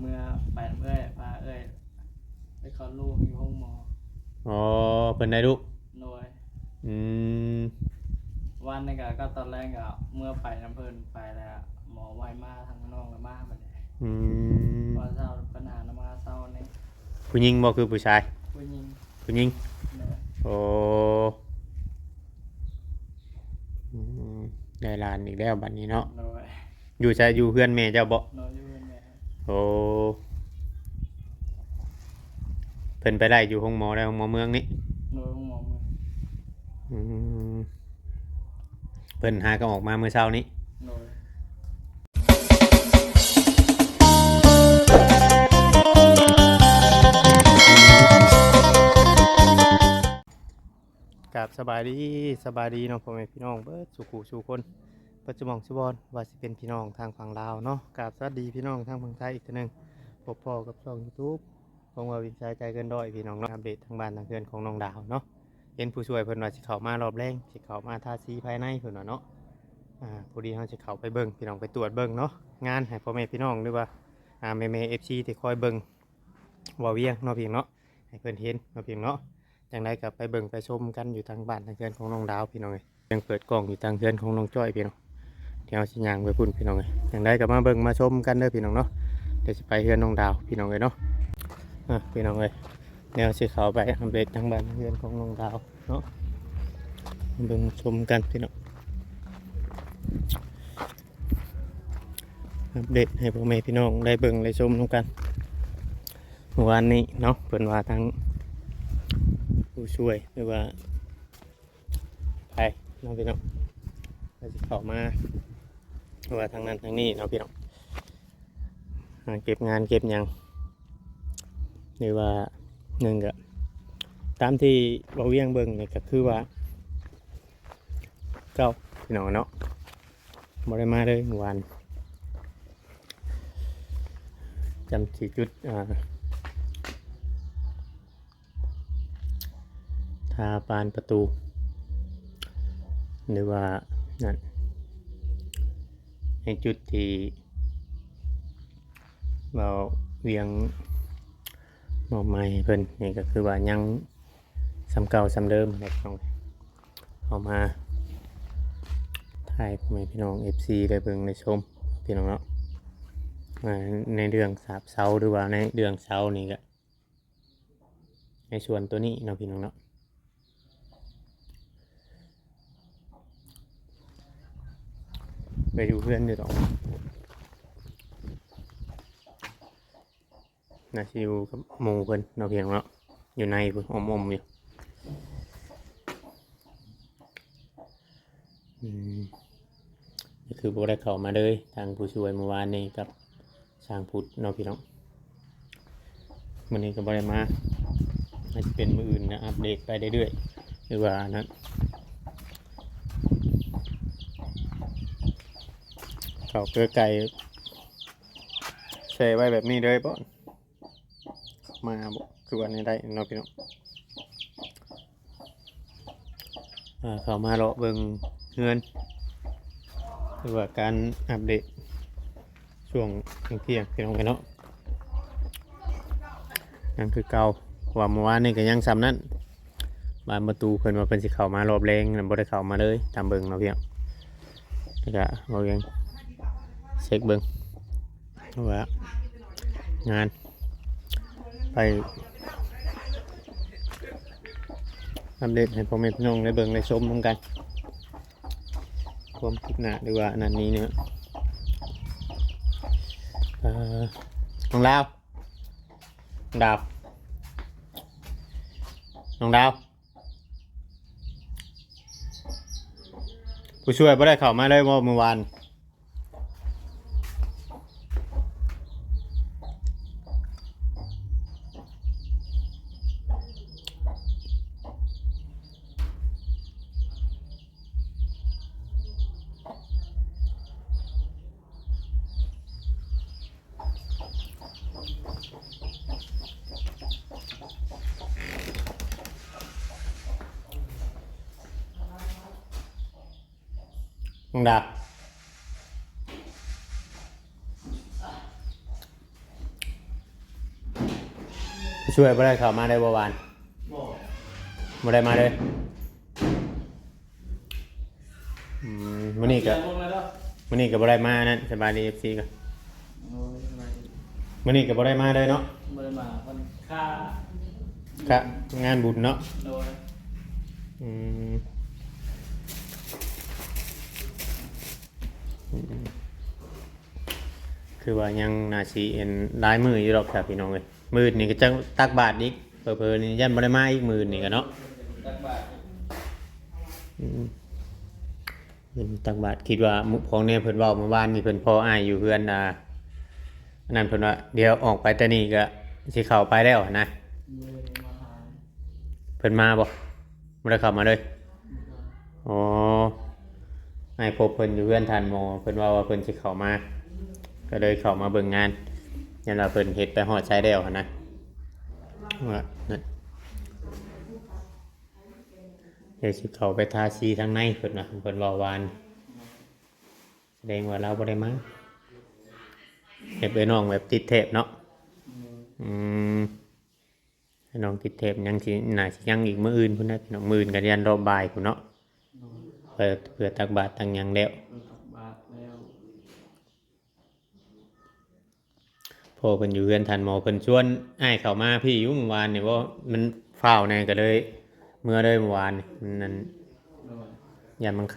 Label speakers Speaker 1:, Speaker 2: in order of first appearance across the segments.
Speaker 1: เมื่อไปน้ำเอ้ยพาเอ้ยไปคลอดลูกอยู่ห้องหมอ
Speaker 2: อ๋อเพิ่นได้ลูก
Speaker 1: โดย
Speaker 2: อืม
Speaker 1: วันนี้ก็ก็ตอนแรกก็เมื่อไปน้ำเพิ่นไปแล้ว หมอไวมาทางน้องกับมาบัดนี้
Speaker 2: อืม
Speaker 1: พอเศร้าปัญหาน้ำมาเศร้านี่
Speaker 2: ผู้หญิงบ่คือผู้ชาย
Speaker 1: ผู้หญิง
Speaker 2: ผู้หญิง
Speaker 1: โดย
Speaker 2: โอ้อืมได้หลานอีกแล้วบัดนี้เนาะ
Speaker 1: โดย
Speaker 2: อยู่ใช่อยู่เพื่อนแม่เจ้าบ่
Speaker 1: โดยอยู่เป็นแม่
Speaker 2: โอ้เพิ่นไปได้อยู่ห้องหมอได้ห้องหมอเมืองนี่
Speaker 1: โดยห้องหมอเมือง
Speaker 2: อืมเพิ่นหาก็ออกมาเมื่อเช้านี้
Speaker 1: โดย
Speaker 2: กับสบายดีสบายดีเนาะพ่อแม่พี่น้องเบิดสุขุสุคน ปัจจุบันสุบอนว่าสิเป็นพี่น้องทางฝั่งลาวเนาะกับสวัสดีพี่น้องทางฝั่งไทยอีกทีหนึ่งพบพ่อกับช่อง YouTube ของว่าวิชาใจเกินด้อยพี่น้องเนาะอัปเดตทางบ้านทางเพื่อนของน้องดาวเนาะเห็นผู้ช่วยเพิ่นว่าสิเข้ามารอบแรงสิเข้ามาทาสีภายในเพิ่นว่าเนาะอ่าพอดีเฮาสิเข้าไปเบิ่งพี่น้องไปตรวจเบิ่งเนาะงานให้พ่อแม่พี่น้องหรือว่าอ่าแม่ๆ FC ที่คอยเบิ่งว่าเวียงเนาะพี่น้องเนาะให้เพิ่นเห็นเนาะพี่น้องเนาะจังไดกับไปเบิ่งไปชมกันอยู่ทางบ้านทางเพื่อนของน้องดาวพี่น้องเอ้ยยังเปิดกล้องอยู่ทางเพื่อนของน้องจ้อยพี่น้อง เดี๋ยวสิยางไปพุ่นพี่น้องเอ้ยจังไดกับมาเบิ่งมาชมกันเด้อพี่น้องเนาะเดี๋ยวสิไปเพื่อนน้องดาวพี่น้องเอ้ยเนาะอะพี่น้องเอ้ยเดี๋ยวสิเข้าไปอัปเดตทางบ้านเพื่อนของน้องดาวเนาะมาเบิ่งชมกันพี่น้องอัปเดตให้พ่อแม่พี่น้องได้เบิ่งได้ชมนำกันเมื่อวานนี้เนาะเพิ่นว่าทางผู้ช่วยหรือว่าไปน้องพี่น้องเราจะเข้ามา ว่าทางนั้นทางนี้เนาะพี่น้องเก็บงานเก็บยังหรือว่าหนึ่งก็ตามที่เราเวียงเบิ่งเนี่ยก็คือว่าเก้าพี่น้องเนาะบริมาเลยวานจำสี่จุดอ่าทาปานประตู หรือว่านั่น ในจุดที่เราเวียงมอบไม้ให้เพิ่นนี่ก็คือว่ายังสำเก่าสำเดิมอะไรต้องเอามาถ่ายพ่อแม่พี่น้อง FC ได้เบิ่งได้ชมพี่น้องเนาะในเรื่องสาบเสาหรือว่าในเรื่องเสานี่ก็ในส่วนตัวนี้เนาะพี่น้องเนาะ ไปอยู่เพื่อนอยู่ตรงน่าจะอยู่กับหมูเพิ่นเราเพียงเนาะอยู่ในเพิ่นอมอมๆอยู่อืมนี่คือพวกได้เข้ามาเลยทางผู้ช่วยเมื่อวานนี้กับช่างพุทธเนาะพี่น้องวันนี้ก็บ่ได้มาอาจจะเป็นมืออื่นนะอัปเดตไปเรื่อยๆหรือว่านั้น เขาเกลือไก่แช่ไว้แบบนี้เลยป่มาบ่คือวันนี้ได้เนาะพี่น้องเขามาเลาะเบิงเงินหรือว่าการอัปเดตช่วงเที่ยงพี่น้องกันเนาะนั่นคือเก่าว่าเมื่อวานนี่ก็ยังซ้ำนั่นบานประตูเพิ่นว่าเพิ่นสิเข้ามารอบแรงนั่นบ่ได้เข้ามาเลยตามเบิงเนาะพี่น้องแล้วก็เอาเอง เช็คเบิ้งว่างาน ไปอัปเดตให้พ่อแม่พี่น้องได้เบิ่งได้ชมร่วมกันความคืบหน้าหรือว่าอันนั้นนี้เนี่ยเอ่อน้องดาวน้องดาวน้องดาวผู้ช่วยไม่ได้เข้ามาเลยว่าเมื่อวาน องดาบนช่วยบ่ได้เข้ามาได้บ่วาน
Speaker 1: บอก
Speaker 2: บ่ได้มาเลยอืมมื้อนี้ก็
Speaker 1: ลงแล้วเนาะ
Speaker 2: มื้อนี้ก็บ่ได้มานั่นสบายดี FC ก็
Speaker 1: โอ้ยอะไร
Speaker 2: มื้อนี้ก็บ่ได้มาเลยเนาะ
Speaker 1: เมื่อมาคนค่า
Speaker 2: ครับงานบุญเนาะ
Speaker 1: โดย
Speaker 2: อืมอืม คือว่ายังนาสิเอ็นหลายมืออยู่หรอกครับพี่น้องเอ้ยมื้อนี่ก็จะตักบาทอีกเผลอๆนี่ยันบ่ได้มาอีกมื้อนี่ก็เนาะ
Speaker 1: ตักบาท
Speaker 2: อืมเพิ่นตักบาทคิดว่าของเนี่ยเพิ่นเว้าเมื่อวานนี่เพิ่นพออายอยู่เพื่อนอ่านนั้นเพิ่นว่าเดี๋ยวออกไปแต่นี่ก็สิเข้าไปแล้วนะ
Speaker 1: มือมาหา
Speaker 2: เพิ่นมาบ่บ่ได้เข้ามาเลยอ๋อ อ้พบเพิ่นอยู่เพื่อนทันหมเพิ่นว่าว่าเพิ่นสิเข้ามา ก็เลยเข้ามาเบิ่งงานยันว่าเพิ่นเฮ็ดไปฮอดใช้แล้วนะว่านั่นเดี๋ยวสิเข้าไปทาสีทางในเพิ่นว่าเพิ่นเว้าวานแสดงว่าเราบ่ได้มาเห็บไอ้น้องแบบติดเทปเนาะอืมน้องติดเทปยังสิน่าสิยังอีกมื้ออื่นพุ่นนะพี่น้องมื้ออื่นก็เรียนรอบบ่ายพุ่นเนาะ เปิดเพื่อตักบาตรตักหยังแล้ว
Speaker 1: ตักบาทแล้ว
Speaker 2: พอเพิ่นอยู่เรือนทันหมอเพิ่นชวนอ้ายเข้ามาพี่อยู่เมื่อวานนี่ว่ามันฟ้าวแน่ก็เลย เมื่อเลยเมื่อวานนี่มันนั่น
Speaker 1: โดย
Speaker 2: ยันมันค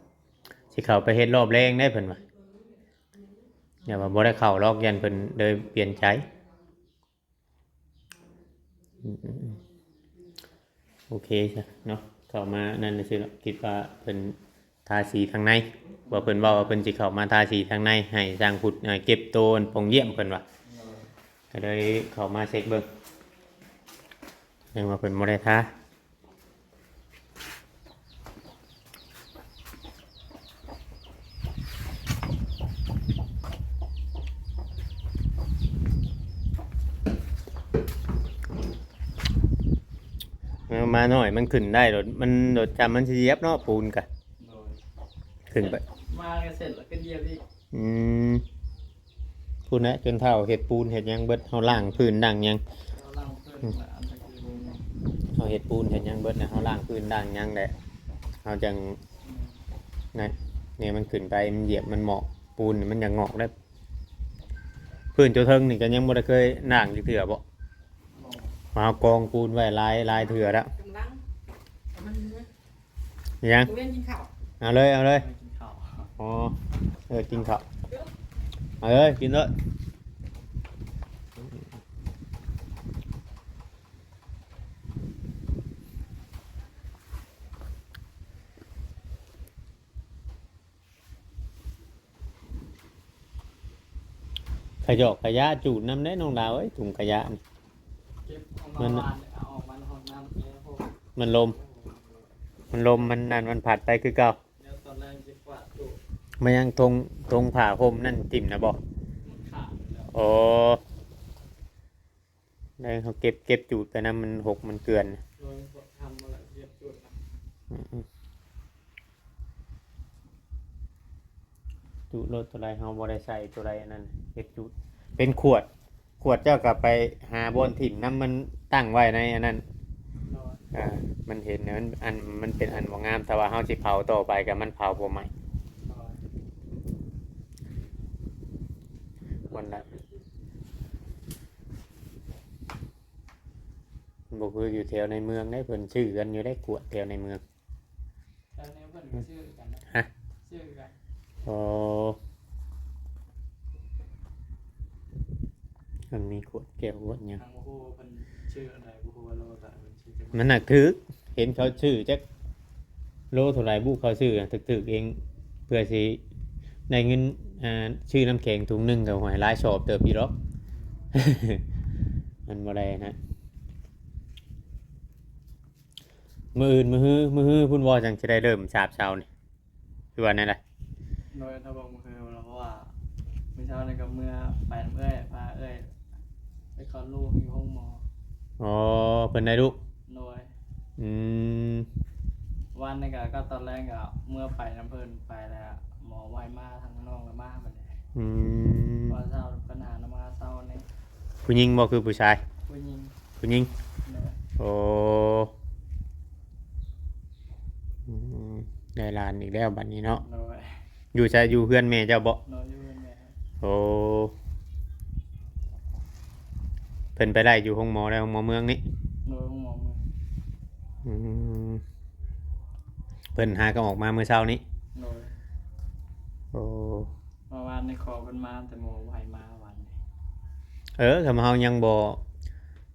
Speaker 2: ำสิเข้าไปเฮ็ดรอบแรงได้เพิ่นว่าอย่าว่าบ่ได้เข้ารอกยันเพิ่นเลยเปลี่ยนใจอืมโอเคจ้ะเนาะ เข้ามานั่นน่ะสิเนาะคิดว่าเพิ่นทาสีทางในว่าเพิ่นว่าว่าเพิ่นสิเข้ามาทาสีทางในให้สร้างขุดเก็บโตนปงเยี่ยมเพิ่นว่าก็เลยเข้ามาเช็คเบิ่งเรียว่าเพิ่นบ่ได้ทา มาหน่อยมันขึ้นได้รถมันรถจำมันสิเหยียบเนาะปูนกะ
Speaker 1: โดย
Speaker 2: ขึ้นไป
Speaker 1: มากันเสร็จแล้วก็เยียบอีก
Speaker 2: อืมพูดนะจนเท่าเห็ดปูนเห็ดหยังเบิดเฮาล่างพื้นดังหยัง
Speaker 1: เราล่างเพิ่มมาอันตะกี้วงเนี่ย
Speaker 2: เฮาเห็ดปูนเห็ดหยังเบิดนะเฮาล่างพื้นดังหยังแหละเฮาจังนั่นเนี่ยมันขึ้นไปมันเหยียบมันเหมาะปูนนี่มันยังงอกได้พื้นเจ้าเทิงนี่ก็ยังบ่ได้เคยนั่งอยู่เถื่อบ่
Speaker 1: บอก
Speaker 2: มาเอากองปูนไว้หลายหลายเถื่อแล้ว
Speaker 3: กำลังเอามันเนื้อ
Speaker 2: ยัง
Speaker 3: ตัวเว้นกินข้าว
Speaker 2: เอาเลยเอาเลย
Speaker 1: ไม่กินข้าว
Speaker 2: อ๋อเออกินข้าวเอาเลยกินเลยขยอกขยะจูดน้ำได้น้องดาวเอ้ยถุงขยะนี่
Speaker 1: เก็บเอา มาวานเอาออกมาในห้องน้ำเนี่ยพวก
Speaker 2: มันลม มันลมมันนั่นมันผัดไปคือเก่า
Speaker 1: เดี๋ยวตอนแรกจะกวาดตู้
Speaker 2: มันยังทงทงผ่าห่มนั่นติ่มนะบอกโอ้ได้เขาเก็บเก็บจูดไปนะมันหกมันเกลือน
Speaker 1: จุดนะ
Speaker 2: อืมจูดรถตัวใดเฮาบ่ได้ใส่ตัวใดอันนั้นเก็บจูดเป็นขวด ขวดเจ้ากลับไปหาบนถิ่มน้ำมัน ตั้งไว้ในอันนั้น
Speaker 1: โดย
Speaker 2: อ่ามันเห็นนะมันอันมันเป็นอันบ่งามแต่ว่าเฮาสิเผาต่อไปกับมันเผาบ่ใหม่
Speaker 1: โดย
Speaker 2: วันละบ่คืออยู่แถวในเมืองได้เพิ่นชื่อกันอยู่ได้ขวดแถวในเมือง
Speaker 1: แต่เนี้เพิ่นก็ชื่อกันนะ
Speaker 2: ฮะ
Speaker 1: ชื่อกัน
Speaker 2: โอ้มันมีขวดแก้วขวดหยัง
Speaker 1: ทางผู้เพิ่น ชื่ออะไรผู้ว่าโลแต่เพิ่นชื่อจังหวัด
Speaker 2: มันหนักถึก เห็นเขาชื่อจักโลเท่าไหรบุเขาชื่ออะถึกๆเองเพื่อสิได้เงินอ่าชื่อน้ำแข็งถุงหนึงกับหอยลายชอบเติบพี่หรอก มันบ่ได้นะมืออื่นมือฮื้อมือฮื้อพุ่นวอจังจะได้เริ่มสาบเช้านี่คือว่านั่นแหละ
Speaker 1: โดยถ้าบอกมันคือเราเพราะว่าเมื่อเช้าในกับเมื่อไปน้ำเอ้ยพาเอ้ยไปคลอดลูกอยู่ห้องหมอ
Speaker 2: อ๋อเพิ่นได้ลูก
Speaker 1: โดย
Speaker 2: อืม
Speaker 1: วันนี้ก็ก็ตอนแรกก็เมื่อไปน้ำเพิ่นไปแล้ว หมอไวมาทางน้องแล้วมาบัดนี้
Speaker 2: อืม
Speaker 1: ว่าเศร้าปัญหาน้ำมาเศร้านี่
Speaker 2: ผู้หญิงบ่คือผู้ชาย
Speaker 1: ผู้หญิง
Speaker 2: ผู้หญิง
Speaker 1: โดย
Speaker 2: โอ้อืมได้หลานอีกแล้วบัดนี้เนาะ
Speaker 1: โดย
Speaker 2: อยู่ใช่อยู่เพื่อนแม่เจ้าบ่
Speaker 1: โดยอยู่เป็นแม่
Speaker 2: โอ้ เพิ่นไปได้อยู่ห้องหมอแล้วห้องหมอเมืองนี่
Speaker 1: โดยหมอมือ
Speaker 2: อืมเพิ่นหาก็ออกมาเมื่อเช้านี้
Speaker 1: โดย
Speaker 2: โอ้
Speaker 1: เมื่อวานในคอเป็นมาแต่หมอไหวมาวันนี้
Speaker 2: เออคำเฮายังบ่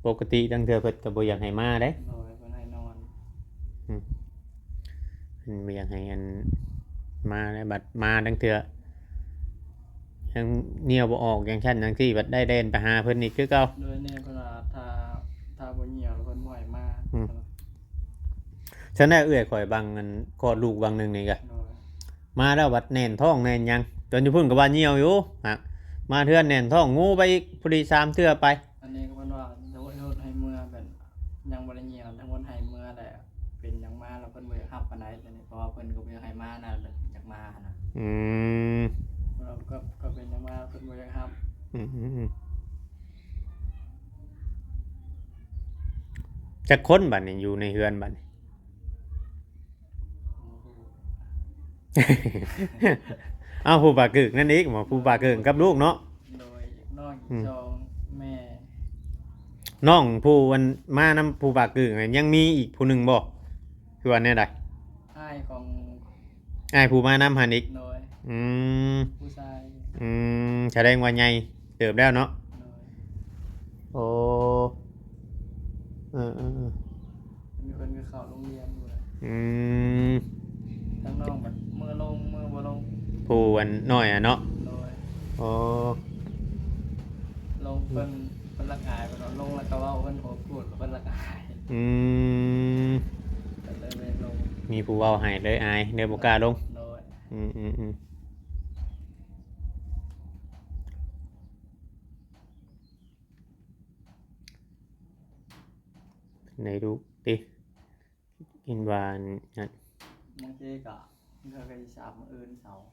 Speaker 2: ปกติดังเทื่อเพิ่นก็บ่อยากให้มาเด้
Speaker 1: โดยเพิ่นให้นอน
Speaker 2: เพิ่นบ่อยากให้อันมาแล้วบัดมาดังเทื่อ ยังเหนียวบ่ออกอย่างชั้นจังซี่บัดได้เด่นไปหาเพิ่นอีกคือเก่า
Speaker 1: โดยเนี่ยเพิ่นว่าถ้าถ้าบ่เหี่ยวแล้วเพิ่นบ่ไหวมา
Speaker 2: อืมฉันได้เอื้อยข่อยบางอันกอดลูกบางหนึงนี่ก็
Speaker 1: โดย
Speaker 2: มาแล้วบัดแน่นท้องแน่นหยังจนอยู่พุ่นก็ว่าเหี่ยวอยู่ฮะมาเทื่อแน่นท้องงูไปอีกพอดีสามเทื่อไป
Speaker 1: อันนี้ก็เพิ่นว่าโดยโดยให้เมื่อแบบยังบ่ได้เหี่ยวทั้งวันให้เมื่อแต่เป็นหยังมาแล้วเพิ่นบ่อยากรับปานใดแต่นี่เพราะว่าเพิ่นก็บ่อยากให้มานะแบบอยากมานะ
Speaker 2: อืม จะค้นบัดนี่อยู่ในเฮือนบัดนี่เอาผู้บากึกนั่นอีกหมอผู้บากึกกับลูกเนาะ
Speaker 1: โดยน้อง
Speaker 2: อืม
Speaker 1: จองแม่
Speaker 2: น้องผู้วันมานำผู้บากึกนั่นยังมีอีกผู้หนึ่งบ่คือว่าแน่ใด
Speaker 1: อ้ายของ
Speaker 2: ไอ้ายผู้มานำหันอีก
Speaker 1: โดย
Speaker 2: อืม
Speaker 1: ผู้ชาย
Speaker 2: อืมแสดงว่าใหญ่เติบแล้วเนาะ
Speaker 1: โดย
Speaker 2: โอ้เออเออเออ
Speaker 1: มีคนก็เข้าโรงเรียนอยู่เลย
Speaker 2: อืม
Speaker 1: ทั้งน้องแบบมือลงมือบ่ลง
Speaker 2: ผู้วันน้อยอะเนาะ
Speaker 1: โดย
Speaker 2: โอ้
Speaker 1: ลงเพิ่นเพิ่นละอายเพิ่นว่าลงแล้วก็เว้าเพิ่นหัวพูดเพิ่นละอาย
Speaker 2: อืม
Speaker 1: ก็เลยไม่ลง
Speaker 2: มีผู้เว้าให้เลยอายเดี๋ยวบ่กล้าลง
Speaker 1: โดย
Speaker 2: อืมอืมอืม ในดูดิกินหวานนั่น
Speaker 1: บางทีก็เพื่อก็สิสาบมื้ออื่นเสาร์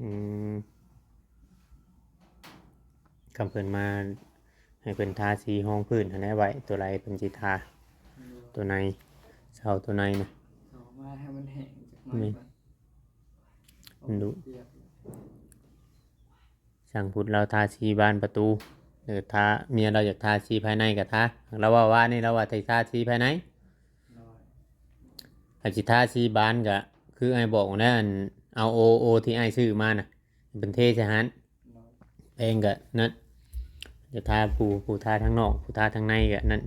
Speaker 2: อืมคำเพิ่นมาให้เพิ่นทาสีห้องพื้นหันแหละไว้ตัวไรเพิ่นสิทา ตัวในเสาตัวในนะ
Speaker 1: เสามาให้มันแห้งจักหน่อย
Speaker 2: นี่
Speaker 1: ก่อน
Speaker 2: มันดุ
Speaker 1: เปียก
Speaker 2: สั่งพุทธเราทาสีบานประตู หรือทาเมียเราอยากทาสีภายในกับทาเราว่าว่านี่เราว่าทาสีภายใน
Speaker 1: โดย
Speaker 2: อาจิทาสีบานก็คือไอ้บอกนะอันเอาโอโอที่ไอ้ซื้อมาน่ะเป็นเทใช่ฮัน
Speaker 1: โดย
Speaker 2: เองก็นั่นจะทาผู้ผู้ทาทั้งนอกผู้ทาทั้งในก็นั่น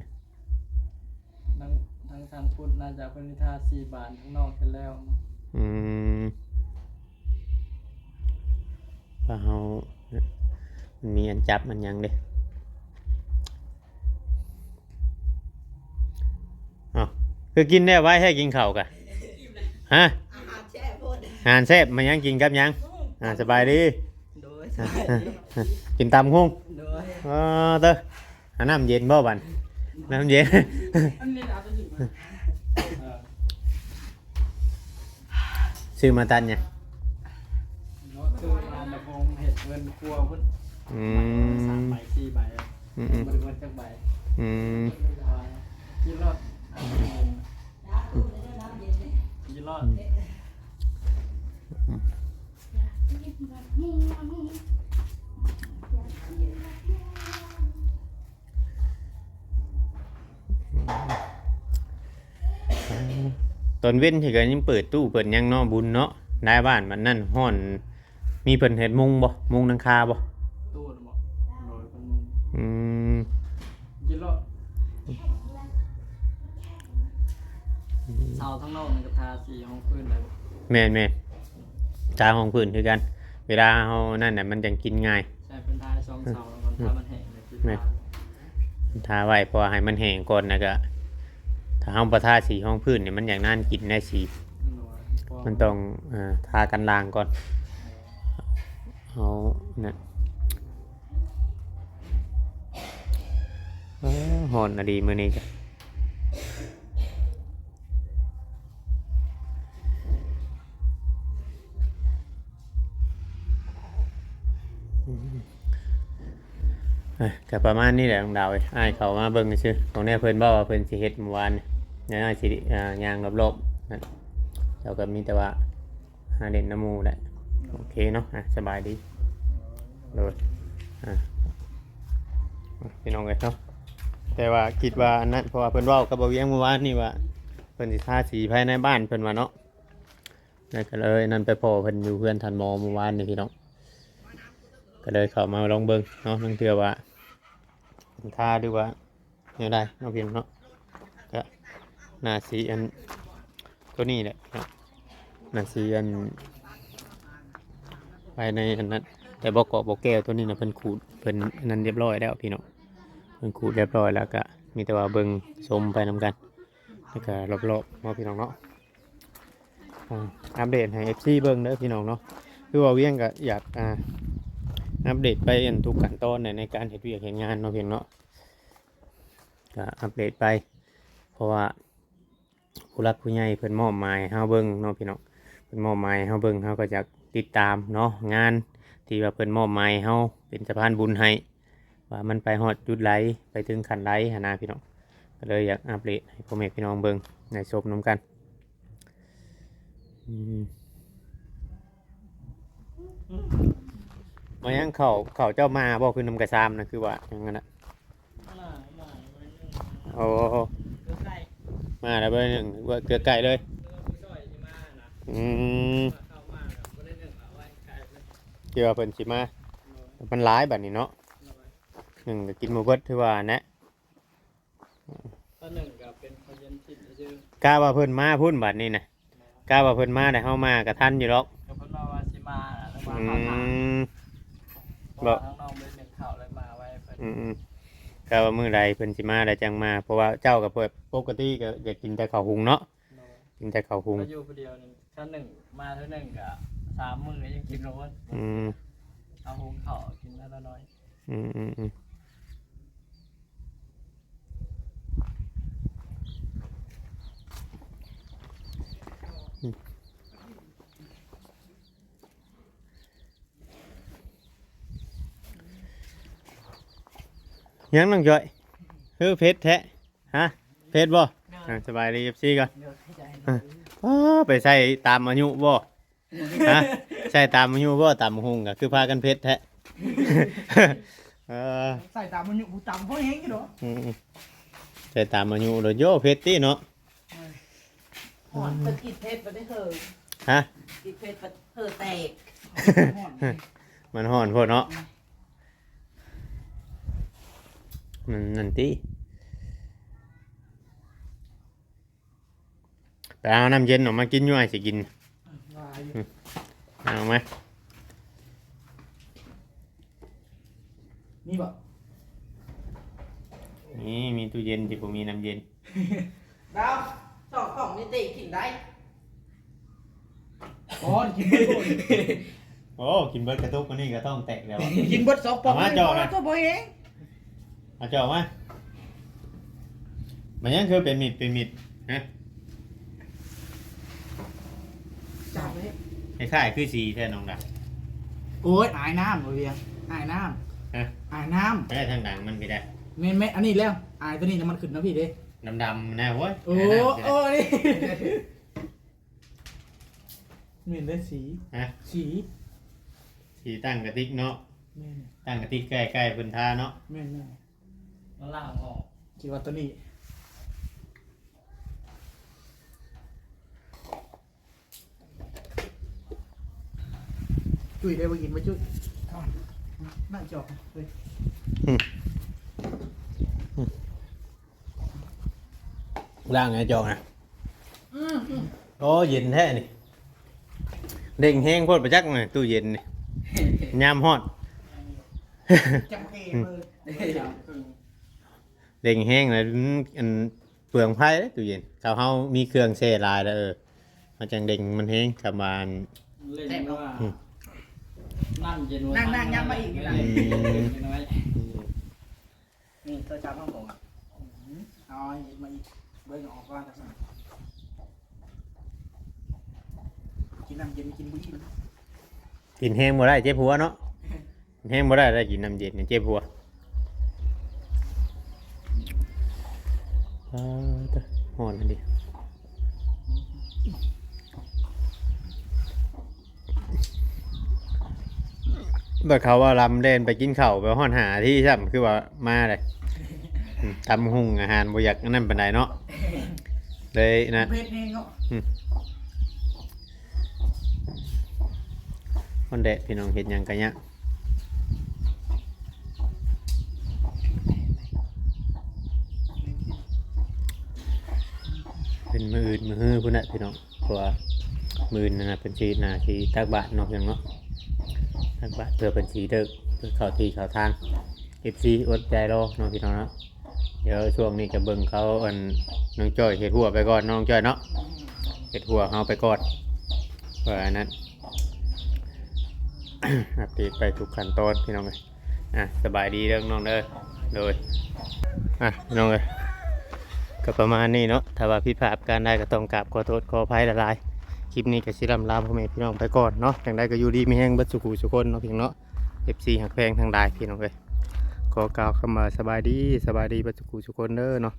Speaker 1: ทั้งทั้งทางพุทธน่าจะเพิ่นนิทาสี่บานข้างนอกกันแล้ว
Speaker 2: อืมว่าเฮามันมีอันจับมันหยังเด้อ๋อ คือกินได้ไว้ให้กินข้าวกะฮะ
Speaker 3: อาหารแช่โพด
Speaker 2: อาหารแซ่บมันยังกินกับหยังอ่าสบายดี
Speaker 1: โดย
Speaker 2: กินตำหุ้ง
Speaker 1: โดย
Speaker 2: เออเตอหาน้ำเย็นบ่บันน้ำเย็น
Speaker 1: อันนี้เอาตัวนี้มาเออ
Speaker 2: ซื้อมาตันเนี่ย
Speaker 1: เนาะคือร้านดำรงเห็ดเงินครัวเพิ่น
Speaker 2: อื
Speaker 1: สาม
Speaker 2: ม
Speaker 1: ใบสี่ใบอะ
Speaker 2: อืมอืม
Speaker 1: บริวารจักใบ
Speaker 2: อืม
Speaker 1: กี่รอด กี่รอด
Speaker 2: ตอนเว้นที่ก็ยังเปิดตู้เปิดหยังเนาะบุญเนาะได้บ้านมันนั่นห้อน มีเพิ่นเฮ็ดมุงบ่มุงนังคาบ่
Speaker 1: ตู้น่ะบอกโดยคนมุง
Speaker 2: อืม
Speaker 1: เสาทั้งนอกนี่ก็ทาสีห้องพื้นเลย
Speaker 2: แม่นแม่นตาห้องพื้นคือกัน เวลาเฮานั่นน่ะมันจังกินง่าย
Speaker 1: ใช่เป็นทาสองเสาแล้วก็ทามันแห้งเลยคือ
Speaker 2: แม่
Speaker 1: ทา
Speaker 2: ทาไว้เพอให้มันแห้งก่อนนะก็ถ้าเฮาบ่ทาสีห้องพื้นนี่มันอย่างนั้นกินได้สี
Speaker 1: โดยเพราะ
Speaker 2: มันต้องเอ่อทากันลางก่อน เอานะเออหอนอะดีมื้อนี้ก็อะ ก็ประมาณนี้แหละน้องดาวเอ้ยอ้เขามาเบิ่งซื่อของแน่เพิ่นบอกว่าเพิ่นสิเฮ็ดเมื่อวานนี่อ้ายสิอ่ายางรอบๆนั่นเจ้าก็มีแต่ว่าหาเด่นน้ำมูแหละโอเคเนาะอะสบายดีเลยอะพี่น้องเอ้ยเนาะแต่ว่าคิดว่าอันนั้นเพราะว่าเพิ่นเว้ากับบ่เวียงเมื่อวานนี่ว่าเพิ่นสิทาสีภายในบ้านเพิ่นว่าเนาะนั่นก็เลยนั่นไปพอเพิ่นอยู่เพื่อนทันมอเมื่อวานนี่พี่น้อง ก็เลยเข้ามาลองเบิ่งเนาะนั่งเทือว่าท่าดูว่าเนี่ยได้เนาะพี่น้องเนาะก็นาสีอันตัวนี้แหละนาะหน้าสีอันภายในอันนั้นแต่บอกเกาะบอกแก้วตัวนี้นะเพิ่นขูดเพิ่นอันนั้นเรียบร้อยแล้วพี่น้องเพิ่นขูดเรียบร้อยแล้วก็มีแต่ว่าเบิ่งชมไปนำกันแล้วก็รอบๆเนาะพี่น้องเนาะอ่าอัปเดตให้ FC เบิ่งเด้อพี่น้องเนาะคือว่าเวียงก็อยากอ่า อัปเดตไปอันทุกขั้นตอนในในการเห็นวิวเห็นงานเนาะเพียงเนาะก็อัปเดตไป เพราะว่าผู้รักผู้ใหญ่เพิ่นมอบหมายให้เฮาเบิ่งเนาะพี่น้องเพิ่นมอบหมายให้เฮาเบิ่งเฮาก็จะติดตามเนาะงานที่ว่าเพิ่นมอบหมายให้เฮาเป็นสะพานบุญให้ว่ามันไปฮอดจุดไหลไปถึงขั้นไหลหนนะพี่น้องก็เลยอยากอัปเดตให้พ่อแม่พี่น้องเบิ่งในชมน้กันอืม มายังเขาเขาเจ้ามาบอกคือนำกระซามนะคือว่าอย่างนั้นนะโอ้มาแล้วเบอร์หนึ่งว่าเกลือไก่เลยอืมเกี่ยวาเพิ่นสิมามันร้ายแบบนี้เนาะหนึ่งก็กินหมูเบิดถือว่าแนะ
Speaker 1: ตอนหนึ่งก็เป็นพยัญชินชื่อก
Speaker 2: ล้าว่าเพิ่นมาพุ่นบัดนี้นะกล้าว่าเพิ่นมาแต่เฮามากระทันอยู่หรอก
Speaker 1: ก็เพิ่นว่าว่าสิมาแล้วมา
Speaker 2: อื
Speaker 1: เข้า ทาง
Speaker 2: ม
Speaker 1: เพราะว่าทั้งน้องเป็นหนึ่งข่าวเลยมาไว้เพิ่น
Speaker 2: อืมอืมกล้าว่ามื้อใดเพิ่นสิมาได้จังมา เพราะว่าเจ้ากับเพิ่นปกติก็อยากกินแต่ข้าวหุงเนาะกินแต่ข้าวหุง
Speaker 1: ก็อยู่คนเดียวนึงถ้าหนึ่งมาเท่าหนึ่งก็สามมื้อยังกินโรส
Speaker 2: อืม
Speaker 1: เอาหุงข้าวกินแล้วละน้อย
Speaker 2: อืมอื ยังน้องจอยเฮ้อเพชรแท้ฮะเพชรบ่อะสบายดีเอฟซีก่อน
Speaker 1: เดี๋ยวให้ใจ
Speaker 2: อ๋อไปใส่ตามอายุบ่ฮะใส่ตามอายุบ่ตามหุงก็คือพากันเพชรแท้ เออ
Speaker 3: ใส่ตามมันอยู่ผู้ตามเขาเองกันเนาะ
Speaker 2: อืมใส่ตามอายุโดยโยเพชรติเนาะ
Speaker 4: หอนเปิดกิดเพชรไปได้เหอะ
Speaker 2: ฮะ
Speaker 4: กิดเพชรไปเหอะแตก
Speaker 2: มันห่อนโพดเนาะ มันนั่นติไปเอาน้ำเย็นออกมากินอยู่ไอ้สิกิน เอาไหม
Speaker 3: นี่บ่
Speaker 2: นี่มีตู้เย็นที่ผมมีน้ำเย็น
Speaker 4: ดาวสองของนี่ตีกินได้
Speaker 3: อ๋อกินเบิดโดน
Speaker 2: โอ้ กินเบิร์ดกระตุกมันนี่ก็ต้องแตกแล้วอะ
Speaker 3: กินเบิดสองปอง
Speaker 2: เอามาจ่อนะ
Speaker 3: ตัวบ่เอง
Speaker 2: เอาเจาะมามันยังคือเป็นมิดเป็นมิดฮะ
Speaker 3: จับเลย
Speaker 2: คล้ายๆคือสีแท้น้องดา
Speaker 3: โอ้ยอายน้ำบ่เวียงอายน้
Speaker 2: ฮะำ
Speaker 3: อายน้
Speaker 2: ไม่ได้ทางดังมันก็ได้ำ
Speaker 3: แม่นแม่นอันนี้แล้วอายตัวนี้น้ำมันขึ้นนะพี่เด้
Speaker 2: ดำๆนะเว้ย
Speaker 3: โอ้โอ้นี่เหม็นได้สี
Speaker 2: ฮะ
Speaker 3: สี
Speaker 2: สีตั้งกระติกเนาะ
Speaker 3: แม่น
Speaker 2: ตั้งกระติกใกล้ๆพื้นท่าเนาะ
Speaker 3: แม่นแม่น
Speaker 1: แล้วล่างออก
Speaker 3: คิดว่าตัวนี้จุ้ยได้บ่กินบ่จุ้ยเอานั่งจอกเฮ้ย
Speaker 2: ล่างไงจอกนะโอ้เย็นแท้นี่เด้งแห้งโพดประจักษ์เลยตู้เย็นนี่ยามฮอด
Speaker 3: จำเอเลย
Speaker 2: เด้ งแห้งเลยอันเปลืองไพ่เด้อตู้เย็นเขาเฮามีเครื่องเซลายแล้วเออมันจังเด้งมันแห้งกับมาน
Speaker 1: เล่นว่านั่งเย็น
Speaker 3: นั่งนั่งย้ำมาอีกนี่นะ
Speaker 2: อืม
Speaker 1: น้อย
Speaker 3: นี่ตัวจับข้างผมอะเอาไอ้มาอีกเบิ้งออกก่อนจักหน่อยกินน้ำเย็นกินบุ้ยนะ
Speaker 2: กินแห้งบ่ได้เจ็บหัวเนาะกินแห้งบ่ได้ได้กินน้ำเย็นเนี่ยเจ็บหัว อ่าตะหอนอันดิเบิกเขาว่าลำเล่นไปกินข้าวไปห้อนหาที่ช่ำคือว่ามาเลยอืมตำหุงอาหารบ่อยากอันนั่นปานใดเนาะเลยนะ
Speaker 3: เพชรนี่เนาะ
Speaker 2: คนเดะพี่น้องเห็นยังกันเนี่ย เป็นมืออื่นมือฮือพุ่นน่ะพี่น้องเพราะว่ามือนนั่นนะเป็นชีนาชีตักบาทเนาะอย่างเนาะตักบาทเพื่อเป็นชีเดิกเพื่อเข้าที่เข้าทางเอฟซีอดใจรอเนาะพี่น้องเนาะเดี๋ยวช่วงนี้จะเบิ่งเขาอันน้องจ้อยเห็ดหัวไปก่อนน้องจ้อยเนาะเห็ดหัวเขาไปก่อนเพื่ออันนั้นอัปเดตไปทุกขั้นตอนพี่น้องเลยอะสบายดีเรื่องน้องเด้อโดยอะพี่น้องเลย ก็ประมาณนี้เนาะถ้าว่าผิดพลาดการได้ก็ต้องกราบขอโทษขออภัยละลายคลิปนี้ก็สิลำลาพ่อแม่พี่น้องไปก่อนเนาะอย่างใดก็อยู่ดีมีแห้งบัดสุขุสุคนเนาะเพียงเนาะเอฟซีหักแพงทางใดพี่น้องเลยขอกล่าวคำว่าสบายดีสบายดีบัดสุขุสุคนเด้อเนาะ